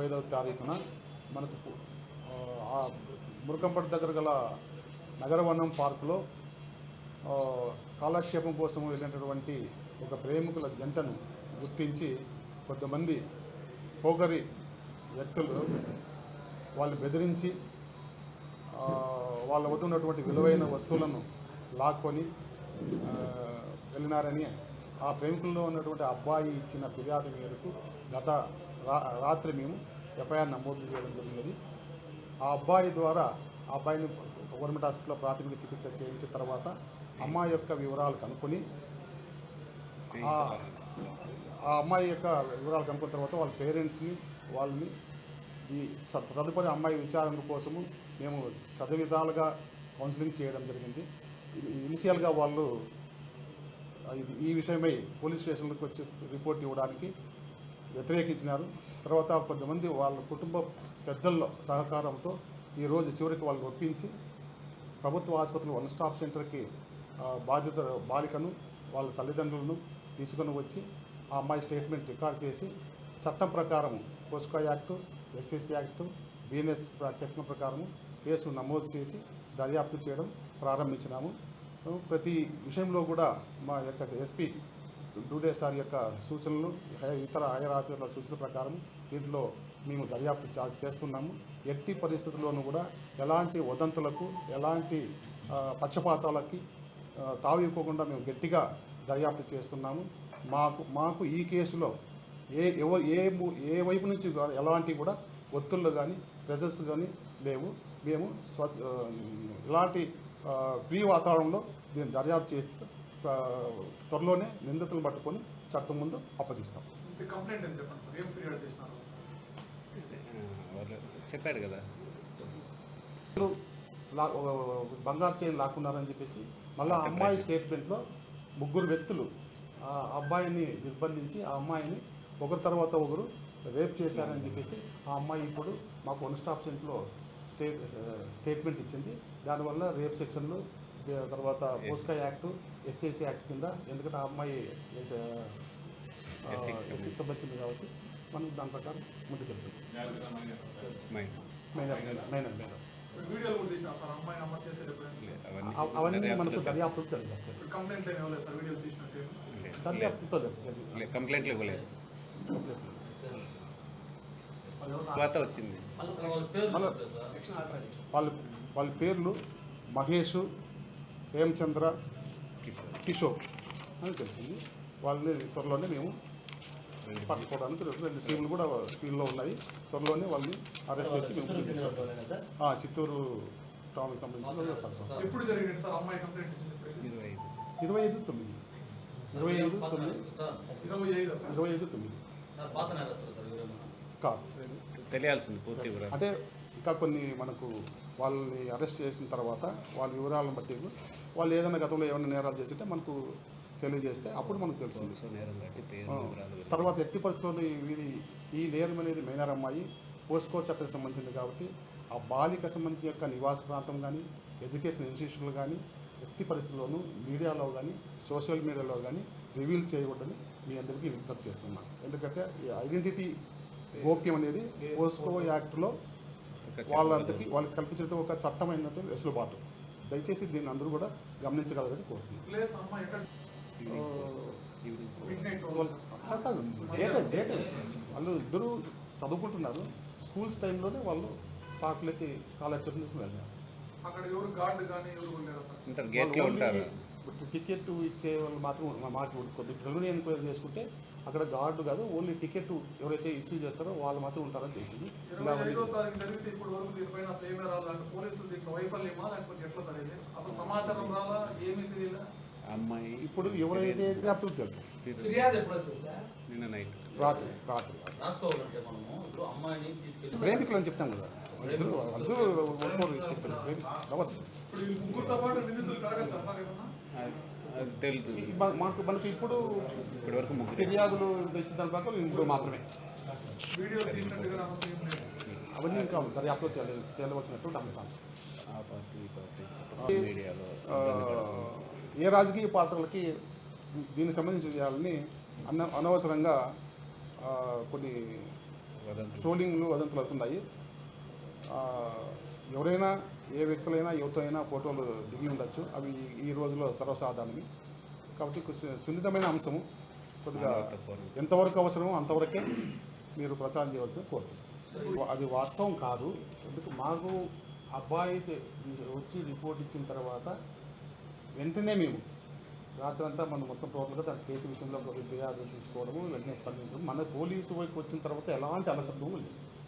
ఐదవ తారీఖున మనకు ఆ, ఆ దగ్గర గల నగరవనం పార్కులో కాలక్షేపం కోసం వెళ్ళినటువంటి ఒక ప్రేమికుల జంటను గుర్తించి కొంతమంది పోగరి వ్యక్తులు వాళ్ళు బెదిరించి వాళ్ళ వద్ద ఉన్నటువంటి విలువైన వస్తువులను లాక్కొని వెళ్ళినారని ఆ ప్రేమికుల్లో ఉన్నటువంటి అబ్బాయి ఇచ్చిన ఫిర్యాదు మేరకు గత రాత్రి మేము ఎఫ్ఐఆర్ నమోదు చేయడం జరిగినది. ఆ అబ్బాయి ద్వారా ఆ అబ్బాయిని గవర్నమెంట్ హాస్పిటల్లో ప్రాథమిక చికిత్స చేయించిన తర్వాత అమ్మాయి యొక్క వివరాలు కనుక్కొని ఆ అమ్మాయి యొక్క వివరాలు కనుక్కున్న తర్వాత వాళ్ళ పేరెంట్స్ని వాళ్ళని ఈ తదుపరి అమ్మాయి విచారణ కోసము మేము విధాలుగా కౌన్సిలింగ్ చేయడం జరిగింది. ఇనిషియల్గా వాళ్ళు ఈ విషయమై పోలీస్ స్టేషన్లకు వచ్చి రిపోర్ట్ ఇవ్వడానికి వ్యతిరేకించినారు. తర్వాత కొంతమంది వాళ్ళ కుటుంబ పెద్దల్లో సహకారంతో ఈరోజు చివరికి వాళ్ళు ఒప్పించి ప్రభుత్వ ఆసుపత్రి వన్ స్టాప్ సెంటర్కి బాధిత బాలికను వాళ్ళ తల్లిదండ్రులను తీసుకొని వచ్చి ఆ అమ్మాయి స్టేట్మెంట్ రికార్డ్ చేసి చట్టం ప్రకారం POCSO act SSC act BNS section ప్రకారం కేసు నమోదు చేసి దర్యాప్తు చేయడం ప్రారంభించినాము. ప్రతి విషయంలో కూడా మా యొక్క ఎస్పీ డూడే సార్ యొక్క సూచనలు ఇతర హైయర్ ఆఫీసర్ల సూచన ప్రకారం దీంట్లో మేము దర్యాప్తు చా- చేస్తున్నాము. ఎట్టి పరిస్థితుల్లోనూ కూడా ఎలాంటి వదంతులకు ఎలాంటి పక్షపాతాలకి తావివ్వకుండా మేము గట్టిగా దర్యాప్తు చేస్తున్నాము. మాకు మాకు ఈ కేసులో ఏ ఎవరు ఏ ఏ వైపు నుంచి ఎలాంటివి ఎలాంటి కూడా ఒత్తుళ్ళు కానీ ప్రెజర్స్ కానీ లేవు. మేము స్వ ఇలాంటి ఫ్రీ వాతావరణంలో దీన్ని దర్యాప్తు చేస్తే త్వరలోనే నిందితులను పట్టుకొని చట్టం ముందు అప్పగిస్తాం. చెప్పండి కదా. బంగారు చైన్ లాక్కున్నారని చెప్పేసి మళ్ళీ ఆ అమ్మాయి స్టేట్మెంట్లో ముగ్గురు వ్యక్తులు ఆ అబ్బాయిని నిర్బంధించి ఆ అమ్మాయిని ఒకరి తర్వాత ఒకరు రేప్ చేశారని చెప్పేసి ఆ అమ్మాయి ఇప్పుడు మాకు వన్ స్టాప్ సెంట్లో స్టేట్ స్టేట్మెంట్ ఇచ్చింది. దానివల్ల రేప్ సెక్షన్లు తర్వాత పోస్కా యాక్ట్ ఎస్ఏసి యాక్ట్ కింద ఎందుకంటే ఆ అమ్మాయి ఎస్సీకి సంబంధించింది కాబట్టి మనం దాని ప్రకారం ఎప్పుడైనా అవన్నీ అవ- అవన్నీ మనకు దర్యాప్తులో దర్యాప్తుతో తెలియదు ఇప్పుడు కంప్లైంట్ ఏమి ఇవ్వలేదు సార్? వీడియోలు తీసినట్టు లే- దర్యాప్తుతో తెలియదు లే- కంప్లైంట్లు ఇవ్వలేదు. తర్వాత వచ్చింది. వాళ్ళ వాళ్ళ పేర్లు మహేష్ హేమచంద్ర కిషోర్ కిషోర్ అని తెలిసింది. వాళ్ళని త్వరలోనే మేము పట్టుకోవడానికి రెండు రెండు టీంలు కూడా ఫీల్డ్లో ఉన్నాయి. త్వరలోనే వాళ్ళని అరెస్ట్ చేసి మేము తీసుకొస్తాం. చిత్తూరు టౌన్కి సంబంధించిన ఇరవై ఐదు. తొమ్మిది. ఇరవై ఐదు తొమ్మిది. ఇరవై ఐదు సార్. ఇరవై ఐదు తొమ్మిది. కాదు తెలియాల్సింది పూర్తి అంటే ఇంకా కొన్ని మనకు వాళ్ళని అరెస్ట్ చేసిన తర్వాత వాళ్ళ వివరాలను బట్టి వాళ్ళు ఏదైనా గతంలో ఏమైనా నేరాలు చేసింటే మనకు తెలియజేస్తే అప్పుడు మనకు తెలుస్తుంది. తర్వాత ఎట్టి పరిస్థితుల్లో ఇది ఈ నేరం అనేది మైనర్ అమ్మాయి పోస్కో చట్టం సంబంధించింది కాబట్టి ఆ బాలిక సంబంధించిన యొక్క నివాస ప్రాంతం కానీ ఎడ్యుకేషన్ ఇన్స్టిట్యూషన్లు కానీ ఎట్టి పరిస్థితుల్లోనూ మీడియాలో కానీ సోషల్ మీడియాలో కానీ రివీల్ చేయకూడదని మీ అందరికీ విజ్ఞప్తి చేస్తున్నాను ఎందుకంటే ఈ ఐడెంటిటీ గోప్యం అనేది పోస్కో యాక్ట్లో వాళ్ళందరికీ వాళ్ళకి కల్పించిన ఒక చట్టమైనటువంటి వెసులుబాటు. దయచేసి దీన్ని అందరూ కూడా గమనించగలరని కోరుతున్నాను. నైట్ వాళ్ళు ఇద్దరు చదువుకుంటున్నారు. స్కూల్స్ టైంలోనే వాళ్ళు పార్కులకి కాలేజీలకు వెళ్ళారు. టికెట్ ఇచ్చే వాళ్ళు మాత్రం మాకు కొద్దిగా ప్రిలిమినరీ ఎంక్వైరీ చేసుకుంటే అక్కడ గార్డు కాదు ఓన్లీ టికెట్ ఎవరైతే ఇష్యూ చేస్తారో వాళ్ళు మాత్రం ఉంటారని తెలిసింది అమ్మాయి ఇప్పుడు ఎవరైతే అప్పుడు తెలుసు నైట్ రాత్రి రాత్రి ప్రేమికులు అని చెప్తాం కదా ఇద్దరు అందరూ ఒక్కొక్కరు ఇష్టం లవర్స్ ఇప్పుడు ఈ ముగ్గురుతో పాటు నిందితులు కడగచ్చా సార్ ఏమన్నా అది తెలుసు మా- మాకు మనకి ఇప్పుడు ఇప్పటి వరకు ముగ్గురు. ఫిర్యాదులు తెచ్చిన దాని ప్రకారం ఇప్పుడు మాత్రమే. అవన్నీ ఇంకా దర్యాప్తులో తేల తేలవలసినటువంటి అంశాలు ఏ రాజకీయ పార్టీలకి దీనికి సంబంధించిన విషయాలని అన్న అనవసరంగా కొన్ని. ట్రోలింగ్లు వదంతులు అవుతున్నాయి. ఆ, ఎవరైనా ఏ వ్యక్తులైనా యువత అయినా ఫోటోలు దిగి ఉండొచ్చు. అవి ఈ- రోజులో సర్వసాధారణమే. కాబట్టి సున్నితమైన అంశము. కొద్దిగా ఎంతవరకు అవసరమో అంతవరకే మీరు ప్రచారం చేయవలసిన కోరుతున్నాను అది వాస్తవం కాదు. ఎందుకు? మాకు అబ్బాయి వచ్చి రిపోర్ట్ ఇచ్చిన తర్వాత వెంటనే మేము రాత్రి అంతా మనం మొత్తం టోటల్గా దాని కేసు విషయంలో ఫిర్యాదు తీసుకోవడము వెంటనే స్పందించడం మన పోలీసు వైపు వచ్చిన తర్వాత ఎలాంటి అలసత్వం లేదు.